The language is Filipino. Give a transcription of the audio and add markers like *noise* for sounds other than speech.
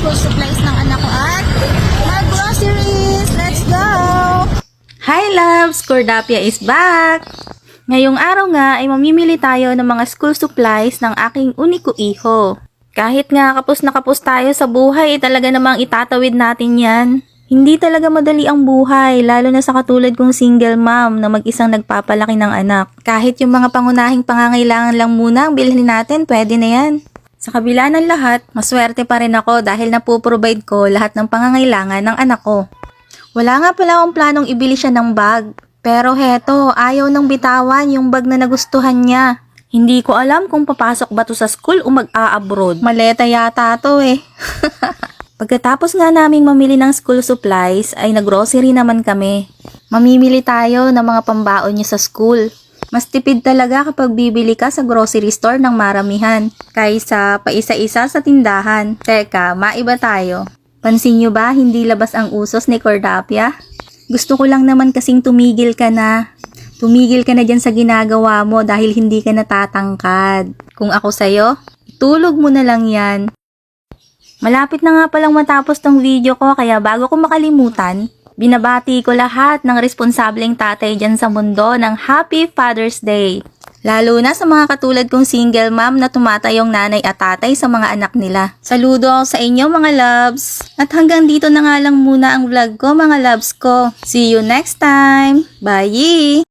school supplies ng anak ko at mag-groceries. Let's go! Hi loves! Cordapia is back! Ngayong araw nga ay mamimili tayo ng mga school supplies ng aking uniko iho. Kahit nga kapos na kapos tayo sa buhay, talaga namang itatawid natin yan. Hindi talaga madali ang buhay, lalo na sa katulad kong single mom na mag-isang nagpapalaki ng anak. Kahit yung mga pangunahing pangangailangan lang muna ang bilhin natin, pwede na yan. Sa kabila ng lahat, maswerte pa rin ako dahil napoprovide ko lahat ng pangangailangan ng anak ko. Wala nga pala akong planong ibili siya ng bag. Pero heto, ayaw nang bitawan yung bag na nagustuhan niya. Hindi ko alam kung papasok ba to sa school o mag-a-abroad. Maleta yata to eh. *laughs* Pagkatapos nga naming mamili ng school supplies, ay naggrocery naman kami. Mamimili tayo ng mga pambaon niya sa school. Mas tipid talaga kapag bibili ka sa grocery store ng maramihan kaysa paisa-isa sa tindahan. Teka, maiba tayo. Pansin nyo ba, hindi labas ang usos ni Cordapia? Gusto ko lang naman kasing tumigil ka na. Tumigil ka na dyan sa ginagawa mo dahil hindi ka natatangkad. Kung ako sa'yo, itulog mo na lang yan. Malapit na nga palang matapos tong video ko kaya bago ko makalimutan, binabati ko lahat ng responsableng tatay dyan sa mundo ng Happy Father's Day. Lalo na sa mga katulad kong single mom na tumatayong nanay at tatay sa mga anak nila. Saludo ako sa inyo mga loves. At hanggang dito na nga lang muna ang vlog ko mga loves ko. See you next time. Bye!